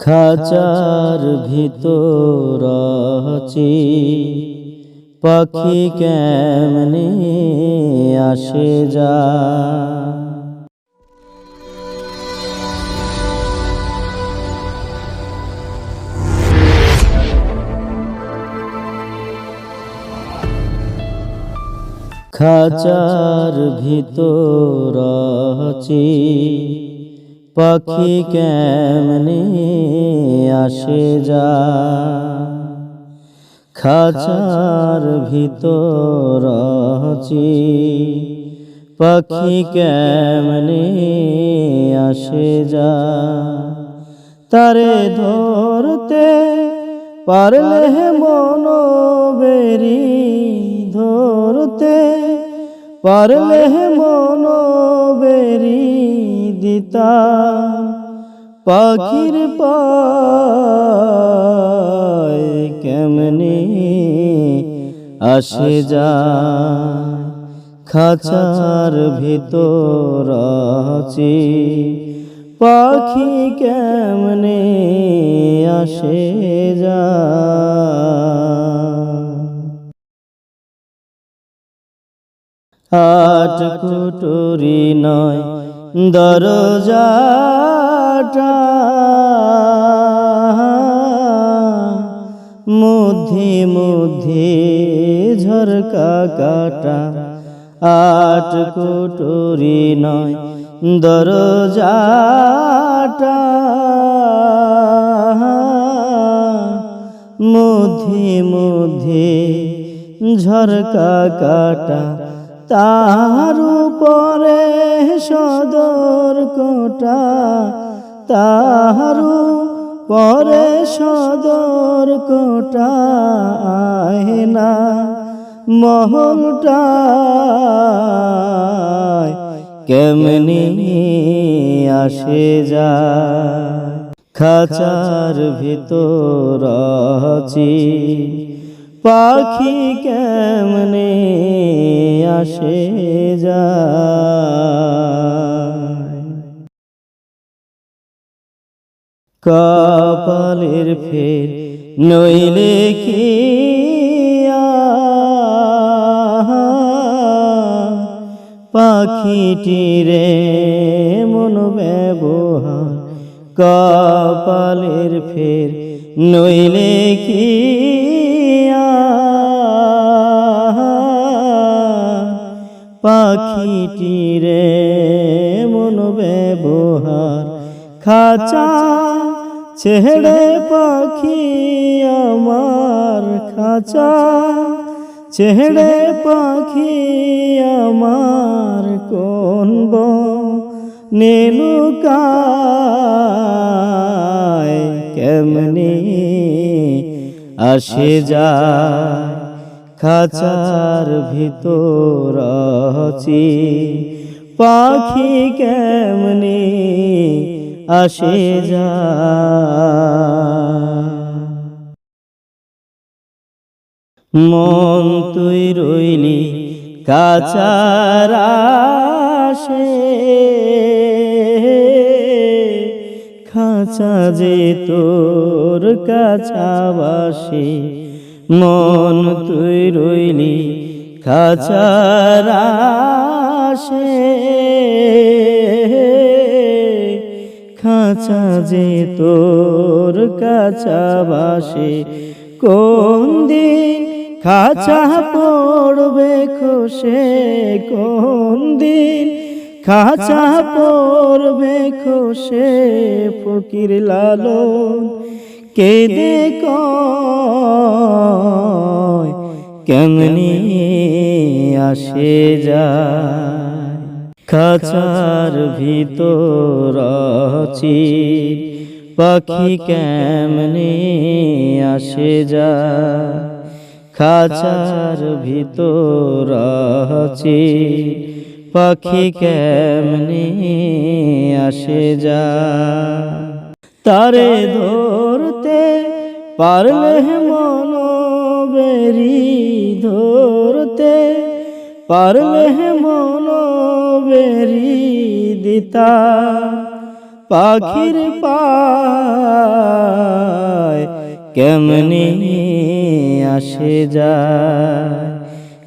খাঁচার ভিতর আছি। পাখি কেমনে আসে যা। খাঁচার ভিতর আছি। পাখি কেমনে আসে যা? খাঁচার ভিতর আছি। পাখি কেমনে আসে যা? তারে ধরতে পারলে মন বেরি ধরতে পারলে মন বেরি দিতা পাখির পায় কেমনে আসে যা খাঁচার ভিতর আছি। পাখি কেমনে আসে যা আট কুটুরি নয় দরজাটা মধ্যে মধ্যে ঝরকা কাটা। আট কুটুরি নয় দরজাটা মধ্যে মধ্যে ঝরকা কাটা। তার উপরে সদর কোটা তার পরে সদর কোটা আয়না মহলটা কেমনি আসে যা খাচার ভিতর আছি। পাখি কেমনে আসে যা কপালের ফের নইলে কি পাখিটিরে মন ব্যবহার, কপালের ফের নইলে কি পাখিটিরে মন ব্যবহার খাঁচা ছেড়ে পাখি আমার খাঁচা ছেড়ে পাখি আমার কোন নীলুকায় কেমনি আসে যায় খাঁচার ভিতর আছি। পাখি কেমনি আসে যায়। মন তুই রইলি কাচার আসে। যে তোর কাছাবাসে মন তুই রইলি খাঁচার আসে খাঁচা যে তোর কাছাবাসে কোন দিন খাঁচা পড়বে খোসে, কোন দিন খাঁচা পড়বে খোসে ফকির লালন। কেদে কেমনি আসে যায়। খাঁচার ভিতর আছি, পাখি কেমনি আসে যা খাঁচার ভিতর আছি পাখি কেমনে আসে যায় তারে ধরতে পারলে মন বেরি ধরতে পারলে মন বেরি দিতা। পাখির পা কেমনে আসে যায়